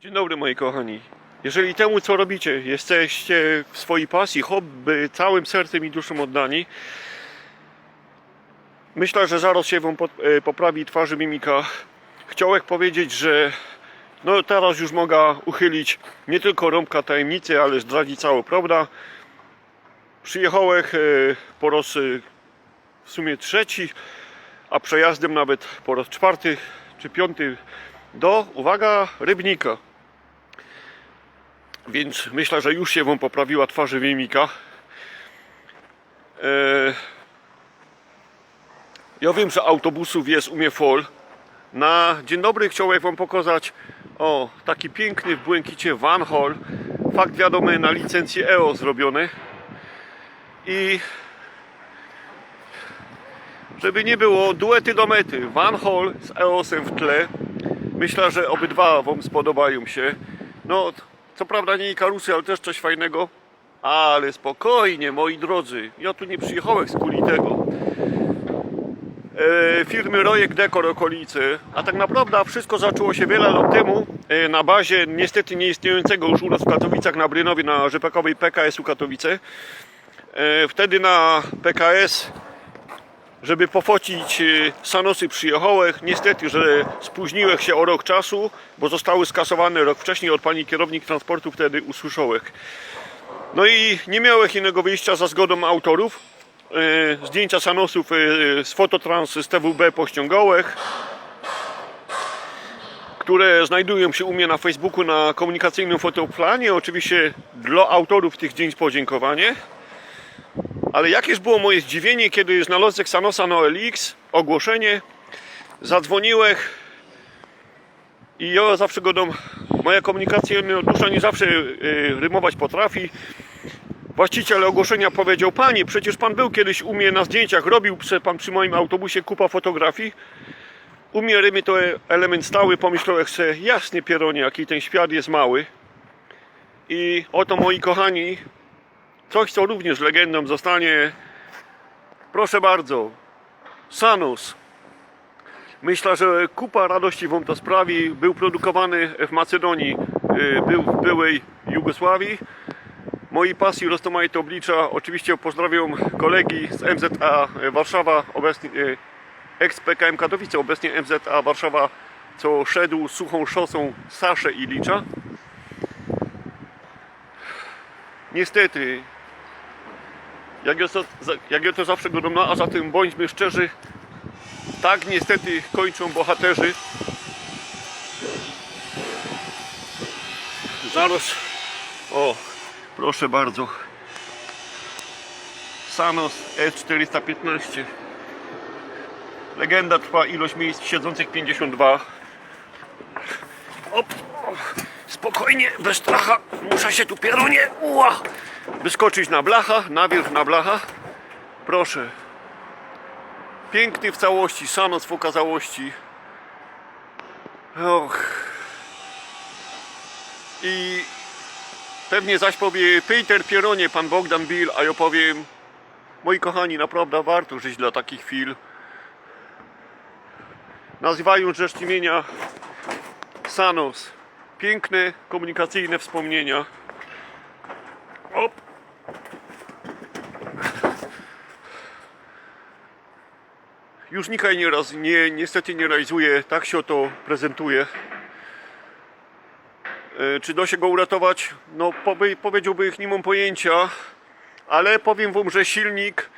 Dzień dobry moi kochani. Jeżeli temu co robicie jesteście w swojej pasji, hobby całym sercem i duszą oddani, myślę, że zaraz się wam e, poprawi twarzy mimika. Chciałem powiedzieć, że no teraz już mogę uchylić nie tylko rąbka tajemnicy, ale zdradzić całą prawdę. Przyjechałem e, po raz e, w sumie trzeci, a przejazdem nawet po raz czwarty czy piąty do, uwaga, Rybnika. Więc myślę, że już się Wam poprawiła twarzy mimika. Eee, ja wiem, że autobusów jest u mnie full. Na dzień dobry chciałem Wam pokazać o taki piękny w błękicie Van Hall. Fakt wiadomy na licencję EO zrobiony. I żeby nie było duety do mety. Van Hall z EOS-em w tle. Myślę, że obydwa Wam spodobają się. No, co prawda nie Ikarusy, ale też coś fajnego. Ale spokojnie, moi drodzy. Ja tu nie przyjechałem z kuli tego. E, firmy Rojek Dekor okolicy. A tak naprawdę wszystko zaczęło się wiele lat temu e, na bazie niestety nieistniejącego już u nas w Katowicach na Brynowie na rzepakowej PKS-u Katowice. E, wtedy na PKS żeby pofocić y, sanosy przyjechałem. Niestety, że spóźniłem się o rok czasu, bo zostały skasowane rok wcześniej od pani kierownik transportu wtedy usłyszałem. No i nie miałem innego wyjścia za zgodą autorów. Y, Zdjęcia sanosów y, z fototrans z TWB pościągałem, które znajdują się u mnie na Facebooku na komunikacyjnym fotoplanie. Oczywiście dla autorów tych zdjęć podziękowanie. Ale jakież było moje zdziwienie, kiedy znalazłem Xanosa na OLX, ogłoszenie, zadzwoniłem i ja zawsze go dom, moja komunikacja no, dusza nie zawsze y, rymować potrafi. Właściciel ogłoszenia powiedział, panie, przecież pan był kiedyś u mnie na zdjęciach, robił pan przy moim autobusie kupa fotografii. U mnie rymy to element stały, pomyślałem sobie, jasny pieronie, jaki ten świat jest mały. I oto moi kochani, Coś, co również legendą zostanie. Proszę bardzo. Sanus. Myślę, że kupa radości Wam to sprawi. Był produkowany w Macedonii, y, był w byłej Jugosławii. Mojej pasji roztomajte oblicza. Oczywiście pozdrawiam kolegi z MZA Warszawa, obecnie y, ex-PKM Katowice, obecnie MZA Warszawa, co szedł suchą szosą Saszę i Licza. Niestety, jak ja to, jak ja to zawsze go no, a zatem bądźmy szczerzy, tak niestety kończą bohaterzy. Zaraz, o, proszę bardzo, Sanos S415. Legenda trwa ilość miejsc siedzących 52. Op, spokojnie, bez stracha, muszę się tu pierunie, uła, wyskoczyć na blacha, nawierzch na blacha. Proszę. Piękny w całości, Sanos w okazałości. Och. I pewnie zaś powie Peter Pieronie, pan Bogdan Bill, a ja powiem moi kochani, naprawdę warto żyć dla takich chwil. Nazywając rzecz imienia Sanos. Piękne, komunikacyjne wspomnienia. Op. Już nikt nie, raz, nie, niestety nie realizuje, tak się to prezentuje. E, Czy da się go uratować? No powie, powiedziałbym, nie mam pojęcia, ale powiem wam, że silnik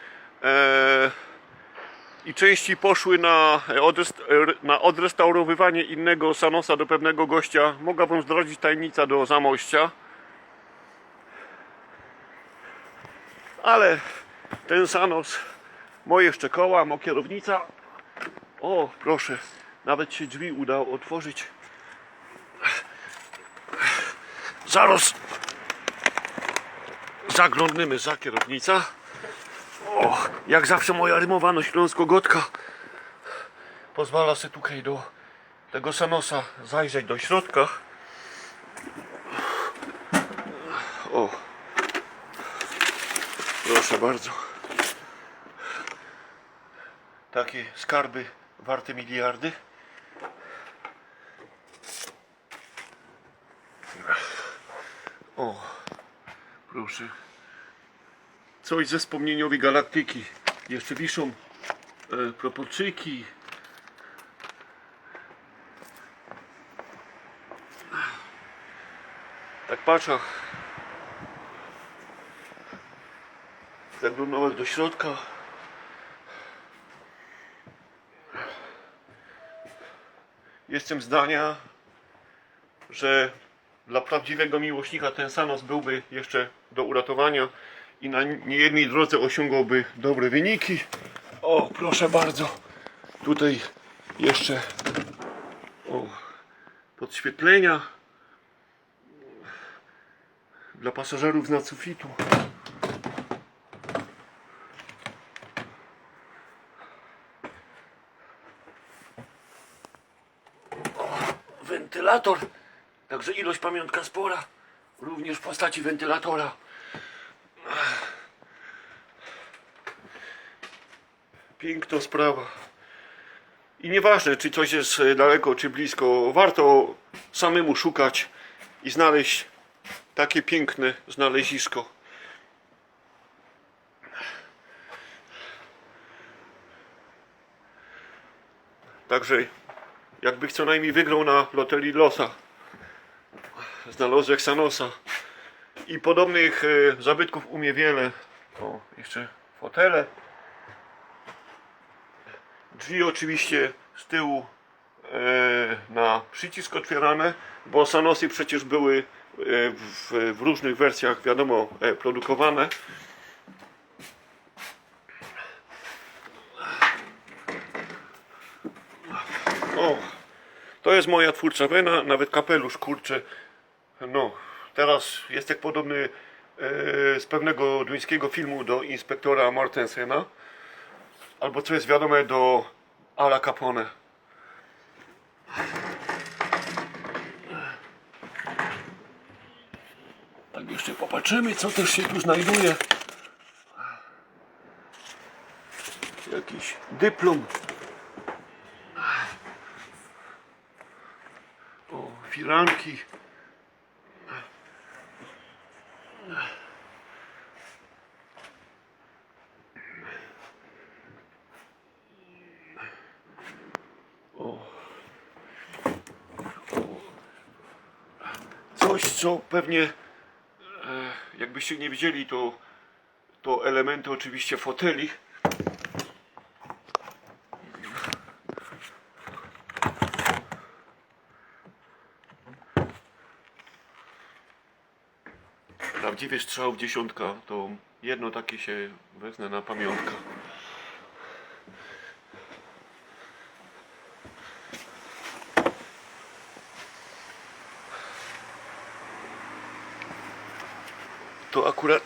e, i części poszły na, odrest, na odrestaurowywanie innego Sanosa do pewnego gościa. Mogę wam zdradzić tajemnica do Zamościa. Ale ten Sanos, moje jeszcze koła, mo kierownica. O, proszę, nawet się drzwi udało otworzyć. Zaraz zaglądniemy za kierownica. O, jak zawsze moja rymowana śląsko-gotka pozwala sobie tutaj do tego Sanosa zajrzeć do środka. O, proszę bardzo. Takie skarby warte miliardy. O, proszę. Coś ze wspomnieniowej galaktyki. Jeszcze wiszą e, proporczyki. Tak patrzę. Zaglądałem do środka. Jestem zdania, że dla prawdziwego miłośnika ten Sanos byłby jeszcze do uratowania i na niejednej drodze osiągałby dobre wyniki. O, proszę bardzo. Tutaj jeszcze o, podświetlenia dla pasażerów z sufitu. Wentylator. Także ilość pamiątka spora. Również w postaci wentylatora. Piękna sprawa. I nieważne, czy coś jest daleko, czy blisko, warto samemu szukać i znaleźć takie piękne znalezisko. Także jakby co najmniej wygrał na loterii losa. Znalazłek Sanosa. I podobnych e, zabytków umie wiele. O, jeszcze fotele. Drzwi oczywiście z tyłu e, na przycisk otwierane, bo Sanosy przecież były e, w, różnych wersjach, wiadomo, produkowane. O, to jest moja twórcza wena, nawet kapelusz, kurczę. No, teraz jest jak podobny e, z pewnego duńskiego filmu do inspektora Mortensena. Albo co jest wiadome do Ala Capone. Tak jeszcze popatrzymy, co też się tu znajduje. Jakiś dyplom. O, firanki. Coś, co pewnie, e, jakbyście nie widzieli, to, to elementy oczywiście foteli. Prawdziwy strzał dziesiątka, to jedno takie się wezmę na pamiątkę. To akurat,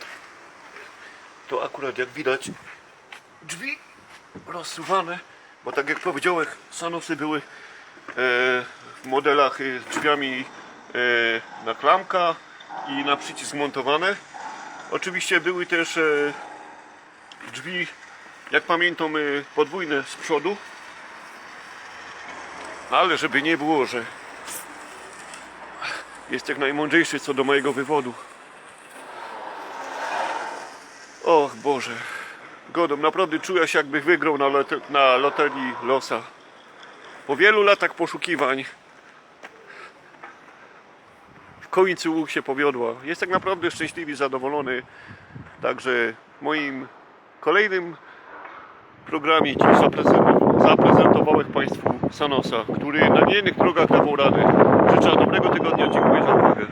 to akurat jak widać, drzwi rozsuwane, bo tak jak powiedziałem, Sanosy były e, w modelach e, z drzwiami e, na klamka i na przycisk montowane. Oczywiście były też e, drzwi, jak pamiętam, e, podwójne z przodu. Ale żeby nie było, że jest jak najmądrzejszy co do mojego wywodu. Och Boże, Godom, naprawdę czuję się jakby wygrał na, lot- na loterii losa. Po wielu latach poszukiwań końcu się powiodła. Jest tak naprawdę szczęśliwy zadowolony. Także moim kolejnym programie dziś zaprezentow- zaprezentowałem Państwu Sanosa, który na niejednych drogach dawał radę. Życzę dobrego tygodnia, dziękuję za uwagę.